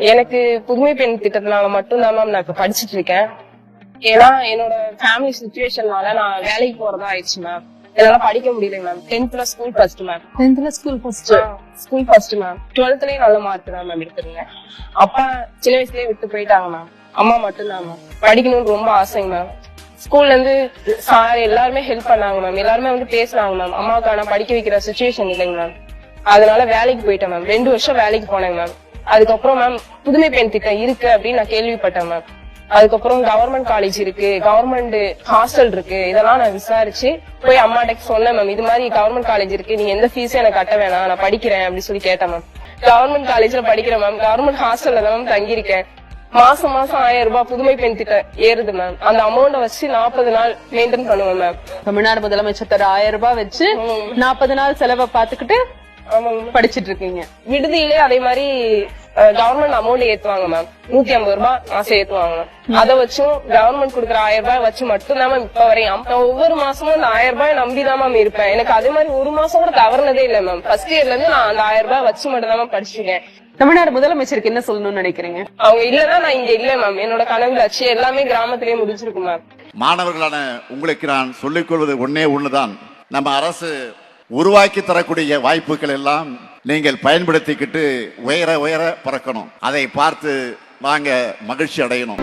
எனக்கு புதுமை பெண் திட்டத்தினால மட்டும்தான் மேம் நான் இப்ப படிச்சிட்டு இருக்கேன். ஏன்னா என்னோட ஃபேமிலி சுச்சுவேஷன்னால நான் வேலைக்கு போறதா ஆயிடுச்சு மேம் என்னால படிக்க முடியல மேம் டென்த்ல ஸ்கூல் ஃபர்ஸ்ட் மேம் டென்த்ல school first school first ma'am டுவெல்த்லயும் நல்ல மார்க் தான் மேம் எடுத்திருந்தேன். அப்பா சின்ன வயசுலயே விட்டு போயிட்டாங்க மேம் அம்மா மட்டும்தான் மேம் படிக்கணும்னு ரொம்ப ஆசைங்க மேம் ஸ்கூல்ல இருந்து சார் எல்லாருமே ஹெல்ப் பண்ணாங்க மேம் எல்லாருமே வந்து பேசினாங்க மேம் அம்மாவுக்கு ஆனா படிக்க வைக்கிற சுச்சுவேஷன் இல்லைங்க மேம் அதனால வேலைக்கு போயிட்டேன் மேம் ரெண்டு வருஷம் வேலைக்கு போனேங்க மேம் அதுக்கப்புறம் மேம் புதுமை பெண் திட்டம் இருக்கு அப்படின்னு நான் கேள்விப்பட்டேன் மேம் அதுக்கப்புறம் கவர்மெண்ட் காலேஜ் இருக்கு கவர்மெண்ட் ஹாஸ்டல் இருக்கு இதெல்லாம் நான் விசாரிச்சு போய் அம்மாட்ட சொன்னேன் மேம் இது மாதிரி கவர்மெண்ட் காலேஜ் இருக்கு நீங்க எந்த ஃபீஸும் எனக்கு கட்ட வேணாம் நான் படிக்கிறேன் அப்படின்னு சொல்லி கேட்டேன் மேம் கவர்மெண்ட் காலேஜ்ல படிக்கிறேன் மேம் கவர்மெண்ட் ஹாஸ்டல்ல தான் மேம் தங்கியிருக்கேன். மாசம் மாசம் ஆயிரம் ரூபாய் புதுமை பெண் திட்டம் ஏறுது மேம் அந்த அமௌண்ட வச்சு நாற்பது நாள் மெயின்டைன் பண்ணுவேன் மேம் தமிழ்நாடு முதலமைச்சர் தர ஆயிரம் ரூபாய் வச்சு நாற்பது நாள் செலவை பாத்துக்கிட்டு படிச்சிட்டு இருக்கீங்க விடுதியிலே அதே மாதிரி கவர்மெண்ட் அமௌண்ட் ஏத்துவாங்க மேம் நூத்தி ஐம்பது ரூபாய் மாசம் ஏத்துவாங்க. மேம் அதை வச்சும் கவர்மெண்ட் கொடுக்குற ஆயிரம் ரூபாய் வச்சு மட்டும் தான் மேம் இப்ப வரையும். நான் ஒவ்வொரு மாசமும் அந்த ஆயிரம் ரூபாய் நம்பி தான் மேம் இருப்பேன். எனக்கு அதே மாதிரி ஒரு மாசம் கூட தவறுனதே இல்ல மேம் ஃபர்ஸ்ட் இயர்ல இருந்து நான் அந்த ஆயிரம் ரூபாய் வச்சு மட்டும் தான் மேம் படிச்சிருக்கேன். தமிழ்நாடு முதலமைச்சருக்கு என்ன சொல்லணும்னு நினைக்கிறீங்க? அவங்க இல்லன்னா நான் இங்க இல்ல மேம் என்னோட கனவு லட்சியம் எல்லாமே கிராமத்திலேயே முடிஞ்சிருக்கும் மேம் மாணவர்களான உங்களுக்கு நான் சொல்லிக் கொள்வது ஒன்னே ஒண்ணுதான். நம்ம அரசு உருவாக்கி தரக்கூடிய வாய்ப்புகள் எல்லாம் நீங்கள் பயன்படுத்திக்கிட்டு உயர உயர பறக்கணும். அதை பார்த்து வாங்க மகிழ்ச்சி அடையணும்.